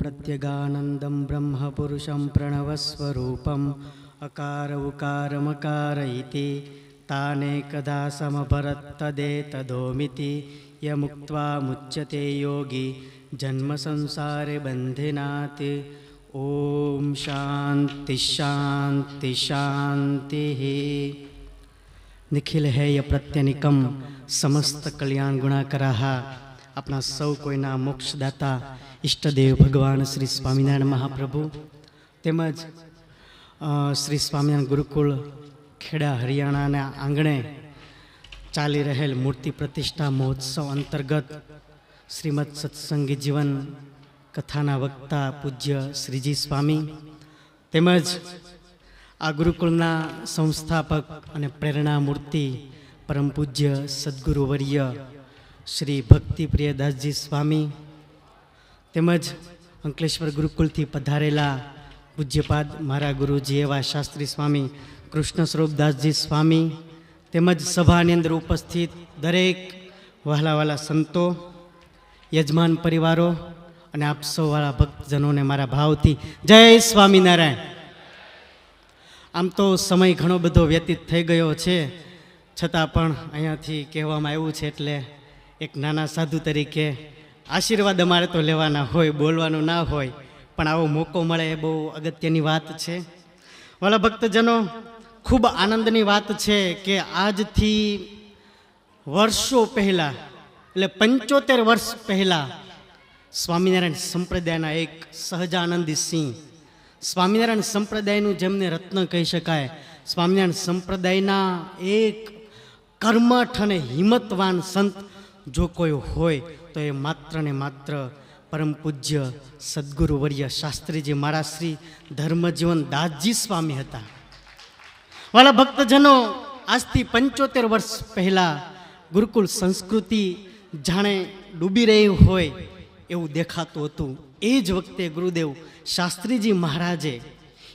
प्रत्यगानन्दं ब्रह्मपुरुषं प्रणवस्वरूपम् अकार उकारमकार इति तानेकदा समभरत्तदेतदोमिति यमुक्त्वा मुच्यते योगी जन्मसंसारे बन्धिनात् ॐ शान्तिः शान्तिः शान्तिः આપણા સૌ કોઈના મોક્ષદાતા ઈષ્ટદેવ ભગવાન શ્રી સ્વામિનારાયણ મહાપ્રભુ તેમજ શ્રી સ્વામિનારાયણ ગુરુકુળ ખેડા હરિયાણાના આંગણે ચાલી રહેલ મૂર્તિ પ્રતિષ્ઠા મહોત્સવ અંતર્ગત શ્રીમદ સત્સંગી જીવન કથાના વક્તા પૂજ્ય શ્રીજી સ્વામી તેમજ આ ગુરુકુળના સંસ્થાપક અને પ્રેરણા મૂર્તિ પરમ પૂજ્ય સદગુરુવર્ય શ્રી ભક્તિપ્રિય દાસજી સ્વામી તેમજ અંકલેશ્વર ગુરુકુલથી પધારેલા પૂજ્યપાદ મારા ગુરુજી એવા શાસ્ત્રી સ્વામી કૃષ્ણ સ્વરૂપદાસજી સ્વામી તેમજ સભાની અંદર ઉપસ્થિત દરેક વહાલાવાલા સંતો, યજમાન પરિવારો અને આપ સૌવાળા ભક્તજનોને મારા ભાવથી જય સ્વામિનારાયણ. આમ તો સમય ઘણો બધો વ્યતીત થઈ ગયો છે, છતાં પણ અહીંયાથી કહેવામાં આવ્યું છે એટલે એક નાના સાધુ તરીકે આશીર્વાદ અમારે તો લેવાના હોય, બોલવાનું ના હોય, પણ આવો મોકો મળે એ બહુ અગત્યની વાત છે. વાલા ભક્તજનો, ખૂબ આનંદની વાત છે કે આજથી વર્ષો પહેલાં, એટલે પંચોતેર વર્ષ પહેલાં સ્વામિનારાયણ સંપ્રદાયના એક સહજાનંદી સિંહ, સ્વામિનારાયણ સંપ્રદાયનું જેમને રત્ન કહી શકાય, સ્વામિનારાયણ સંપ્રદાયના એક કર્મઠ અને હિંમતવાન સંત જો કોઈ હોય, તો એ માત્ર ને માત્ર પરમ પૂજ્ય સદગુરુવર્ય શાસ્ત્રીજી મારા શ્રી ધર્મજીવન દાસજી સ્વામી હતા. વાલા ભક્તજનો, આજથી પંચોતેર વર્ષ પહેલાં ગુરુકુલ સંસ્કૃતિ જાણે ડૂબી રહી હોય એવું દેખાતું હતું. એ જ વખતે ગુરુદેવ શાસ્ત્રીજી મહારાજે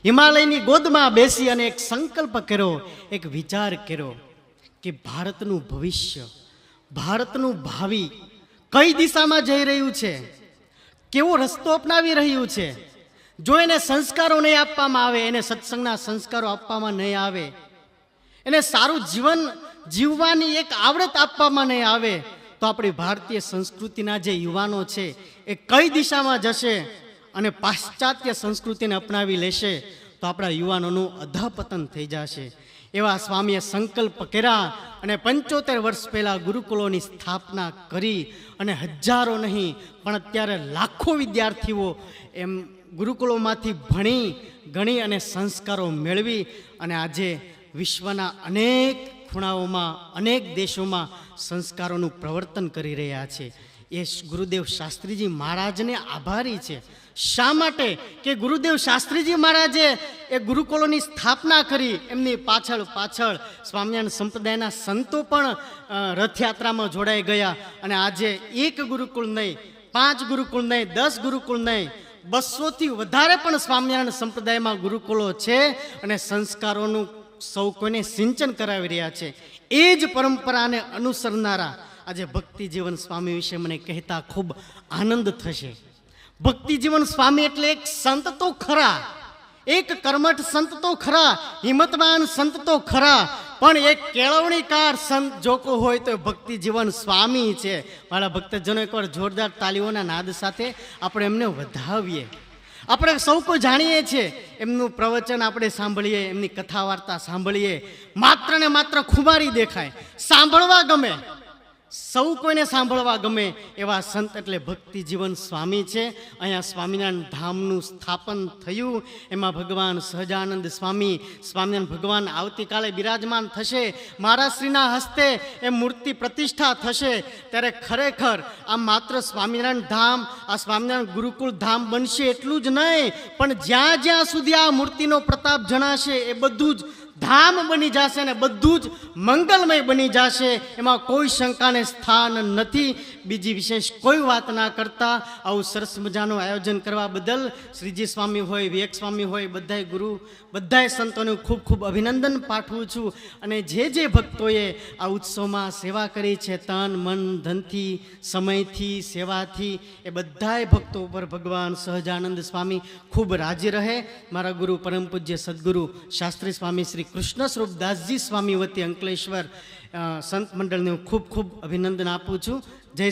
હિમાલયની ગોદમાં બેસી અને એક સંકલ્પ કર્યો, એક વિચાર કર્યો કે ભારતનું ભવિષ્ય ભારતનું ભાવિ કઈ દિશામાં જઈ રહ્યું છે? કેવો રસ્તો અપનાવી રહ્યું છે? જો એને સંસ્કારો નહીં આપવામાં આવે, એને સત્સંગના સંસ્કારો આપવામાં નહીં આવે, એને સારું જીવન જીવવાની એક આવડત આપવામાં નહીં આવે, તો આપણી ભારતીય સંસ્કૃતિના જે યુવાનો છે એ કઈ દિશામાં જશે અને પાશ્ચાત્ય સંસ્કૃતિને અપનાવી લેશે, તો આપણા યુવાનોનું અધપતન થઈ જશે. એવા સ્વામીએ સંકલ્પ કર્યા અને પંચોતેર વર્ષ પહેલાં ગુરુકુળોની સ્થાપના કરી અને હજારો નહીં, પણ અત્યારે લાખો વિદ્યાર્થીઓ એમ ગુરુકુળોમાંથી ભણી, ગણી અને સંસ્કારો મેળવી અને આજે વિશ્વના અનેક ખૂણાઓમાં, અનેક દેશોમાં સંસ્કારોનું પ્રવર્તન કરી રહ્યા છે. એ ગુરુદેવ શાસ્ત્રીજી મહારાજને આભારી છે. શા માટે? કે ગુરુદેવ શાસ્ત્રીજી મહારાજે એ ગુરુકુળોની સ્થાપના કરી, એમની પાછળ પાછળ સ્વામિનારાયણ સંપ્રદાયના સંતો પણ રથયાત્રામાં જોડાઈ ગયા. અને આજે એક ગુરુકુળ નહીં, પાંચ ગુરુકુળ નહીં, દસ ગુરુકુળ નહીં, બસોથી વધારે પણ સ્વામિનારાયણ સંપ્રદાયમાં ગુરુકુળો છે અને સંસ્કારોનું સૌ કોઈને સિંચન કરાવી રહ્યા છે. એ જ પરંપરાને અનુસરનારા આજે ભક્તિ જીવન સ્વામી વિશે મને કહેતા ખૂબ આનંદ થશે. ભક્તિ જીવન સ્વામી એટલે એક સંત તો ખરા, એક કર્મઠ સંત તો ખરા, હિંમતવાન સંત તો ખરા, પણ એક કેળવણીકાર સંત જોકો હોય તો ભક્તિ જીવન સ્વામી છે. મારા ભક્તજનો એકવાર જોરદાર તાલીઓના નાદ સાથે આપણે એમને વધાવીએ. આપણે સૌ કોઈ જાણીએ છીએ, એમનું પ્રવચન આપણે સાંભળીએ, એમની કથા વાર્તા સાંભળીએ. માત્ર ને માત્ર ખુમારી દેખાય, સાંભળવા ગમે. સૌ કોઈને સાંભળવા ગમે એવા સંત એટલે ભક્તિ જીવન સ્વામી છે. અહીંયા સ્વામિનારાયણ ધામનું સ્થાપન થયું. એમાં ભગવાન સહજાનંદ સ્વામી, સ્વામિનારાયણ ભગવાન આવતીકાલે બિરાજમાન થશે. મહારાજશ્રીના હસ્તે એ મૂર્તિ પ્રતિષ્ઠા થશે. ત્યારે ખરેખર આ માત્ર સ્વામિનારાયણ ધામ, આ સ્વામિનારાયણ ગુરુકુળ ધામ બનશે એટલું જ નહીં, પણ જ્યાં જ્યાં સુધી આ મૂર્તિનો પ્રતાપ જણાશે એ બધું જ ધામ બની જશે ને બધું જ મંગલમય બની જશે. એમાં કોઈ શંકાને સ્થાન નથી. બીજી વિશેષ કોઈ વાત ના કરતા. આવું સરસ મજાનું આયોજન કરવા બદલ શ્રીજી સ્વામી હોય, વિવેક સ્વામી હોય, બધાય ગુરુ, બધાય સંતોને ખૂબ ખૂબ અભિનંદન પાઠવું છું. અને જે જે ભક્તોએ આ ઉત્સવમાં સેવા કરી છે, તન, મન, ધનથી, સમયથી, સેવાથી, એ બધાય ભક્તો ઉપર ભગવાન સહજાનંદ સ્વામી ખૂબ રાજી રહે. મારા ગુરુ પરમ પૂજ્ય સદગુરુ શાસ્ત્રી સ્વામી શ્રી કૃષ્ણ સ્વરૂપદાસજી સ્વામી વતી અંકલેશ્વર સંત મંડળને હું ખૂબ ખૂબ અભિનંદન આપું છું. જય